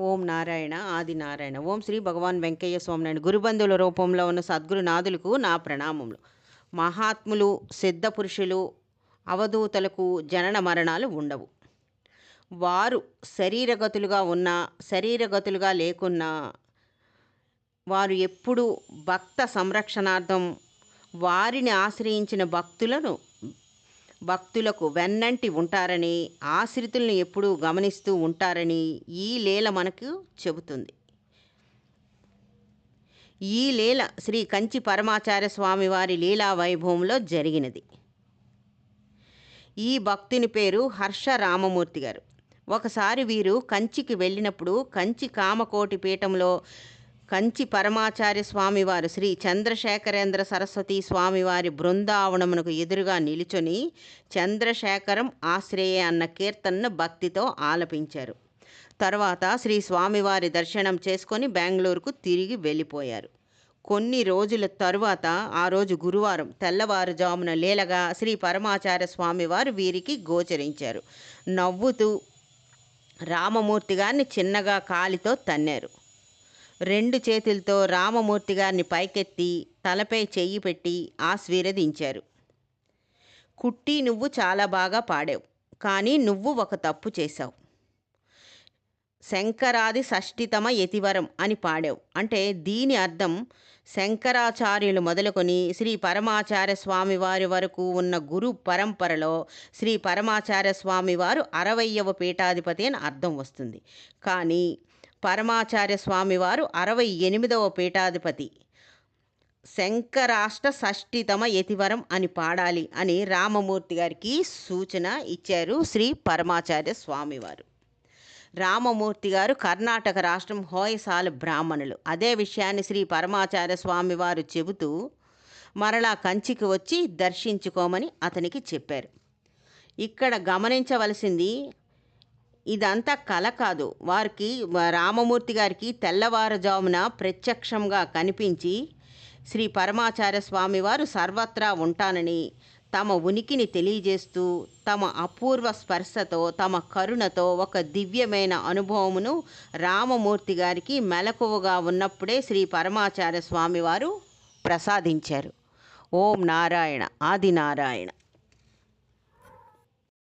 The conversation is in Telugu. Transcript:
ఓం నారాయణ ఆది నారాయణ. ఓం శ్రీ భగవాన్ వెంకయ్య స్వామినాయుడు గురుబంధువుల రూపంలో ఉన్న సద్గురు నాథులకు నా ప్రణామములు. మహాత్ములు సిద్ధ పురుషులు అవధూతలకు జనన మరణాలు ఉండవు. వారు శరీరగతులుగా ఉన్నా శరీరగతులుగా లేకున్నా వారు ఎప్పుడూ భక్త సంరక్షణార్థం వారిని ఆశ్రయించిన భక్తులను భక్తులకు వెన్నంటి ఉంటారని ఆశ్రితుల్ని ఎప్పుడూ గమనిస్తూ ఉంటారని ఈ లీల మనకు చెబుతుంది. ఈ లీల శ్రీ కంచి పరమాచార్య స్వామి వారి లీలా వైభవంలో జరిగినది. ఈ భక్తుని పేరు హర్ష రామమూర్తి గారు. ఒకసారి వీరు కంచికి వెళ్ళినప్పుడు కంచి కామకోటి పీఠంలో కంచి పరమాచార్య స్వామివారు శ్రీ చంద్రశేఖరేంద్ర సరస్వతి స్వామివారి బృందావనమునకు ఎదురుగా నిలుచొని చంద్రశేఖరం ఆశ్రయే అన్న కీర్తనను భక్తితో ఆలపించారు. తర్వాత శ్రీ స్వామివారి దర్శనం చేసుకొని బెంగళూరుకు తిరిగి వెళ్ళిపోయారు. కొన్ని రోజుల తరువాత ఆ రోజు గురువారం తెల్లవారుజామున లీలగా శ్రీ పరమాచార్య స్వామివారు వీరికి గోచరించారు. నవ్వుతూ రామమూర్తి గారిని చిన్నగా కాలితో తన్నారు. రెండు చేతులతో రామమూర్తి గారిని పైకెత్తి తలపై చెయ్యి పెట్టి ఆశీర్వదించారు. కుట్టి నువ్వు చాలా బాగా పాడావు కానీ నువ్వు ఒక తప్పు చేశావు. శంకరాది షష్ఠితమ యతివరం అని పాడావు. అంటే దీని అర్థం శంకరాచార్యులు మొదలుకొని శ్రీ పరమాచార్య స్వామి వారి వరకు ఉన్న గురు పరంపరలో శ్రీ పరమాచార్య స్వామి వారు అరవయ్యవ పీఠాధిపతి అని అర్థం వస్తుంది. కానీ పరమాచార్య స్వామివారు అరవై ఎనిమిదవ పీఠాధిపతి. శంకరాష్ట షష్ఠితమ యతివరం అని పాడాలి అని రామమూర్తి గారికి సూచన ఇచ్చారు శ్రీ పరమాచార్య స్వామివారు రామమూర్తి గారు కర్ణాటక రాష్ట్రం హోయసాల బ్రాహ్మణులు. అదే విషయాన్ని శ్రీ పరమాచార్య స్వామివారు చెబుతూ మరలా కంచికి వచ్చి దర్శించుకోమని అతనికి చెప్పారు. ఇక్కడ గమనించవలసింది ఇదంతా కల కాదు. వారికి రామమూర్తి గారికి తెల్లవారుజామున ప్రత్యక్షంగా కనిపించి శ్రీ పరమాచార్య స్వామివారు సర్వత్రా ఉంటానని తమ ఉనికిని తెలియజేస్తూ తమ అపూర్వ స్పర్శతో తమ కరుణతో ఒక దివ్యమైన అనుభవమును రామమూర్తి గారికి మెలకువగా ఉన్నప్పుడే శ్రీ పరమాచార్య స్వామివారు ప్రసాదించారు. ఓం నారాయణ ఆది నారాయణ